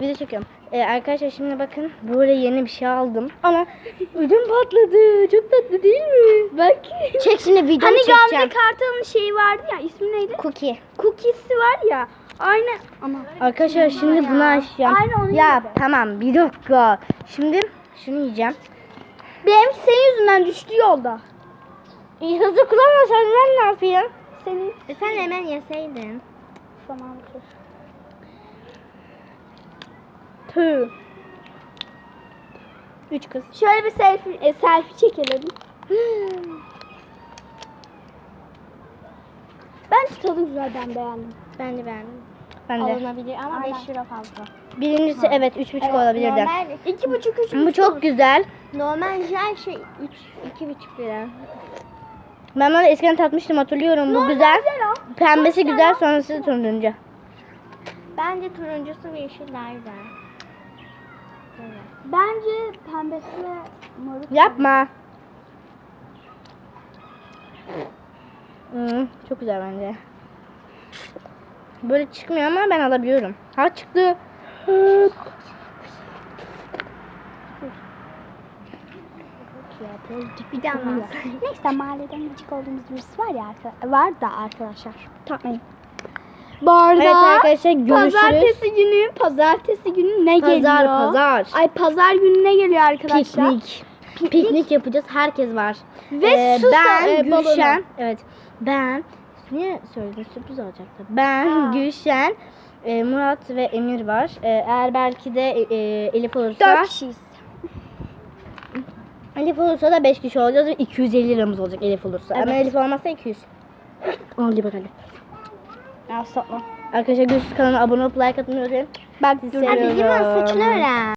Video çekiyorum. Ee, arkadaşlar şimdi bakın böyle yeni bir şey aldım. Ama ödüm patladı. Çok tatlı değil mi? Bak. Çek şimdi video Hani çekeceğim. Gamze Kartal'ın şeyi vardı ya ismi neydi? Cookie. Cookie'si var ya. Aynı ama Arkadaşlar şimdi bunu açacağım. Aynı onun ya gibi. tamam bir dakika. Şimdi şunu yiyeceğim. benim senin yüzünden düştü yolda. İyi hızlı kullanmasan ben ne yapayım? Senin E sen hemen yeseydin. tamam dur. Tüh. Üç kız. Şöyle bir selfie, e, selfie çekelim. Ben tadı güzel ben beğendim. Ben de beğendim. Ben de. Alınabilir ama Aynen. 5 lira fazla. Birincisi evet üç buçuk olabilirdi. İki buçuk üç Bu çok güzel. Normal her şey 3 2,5 lira. Ben bunu eskiden tatmıştım hatırlıyorum. Bu güzel. Pembesi güzel sonrası turuncu. Bence turuncusu ve yeşil daha güzel. Bence pembesi ve moru. Yapma. Hmm, çok güzel bence. Böyle çıkmıyor ama ben alabiliyorum. Ha çıktı. Bir daha mı? Neyse mahalleden gıcık olduğumuz birisi var ya var da arkadaşlar. Takmayın. Bu arada Evet arkadaşlar görüşürüz. pazartesi günü pazartesi günü ne Pazar, geliyor? pazar. Ay pazar günü ne geliyor arkadaşlar? Piknik. Piknik yapacağız. Herkes var. Ve Ee, su ben e, balonu. Gülşen. Evet. Ben niye söyledim sürpriz olacaktı. Ben Aa. Gülşen, e, Murat ve Emir var. E, eğer belki de e, e, Elif olursa Dört kişiyiz. Elif olursa da 5 kişi olacağız ve 250 liramız olacak Elif olursa. Ama Evet. Elif olmazsa 200. Hadi bakalım. Ya sapma. Arkadaşlar Gülşen kanalına abone olup like atmayı unutmayın. Bak Sizi seviyorum. Hadi limon saçını öğren.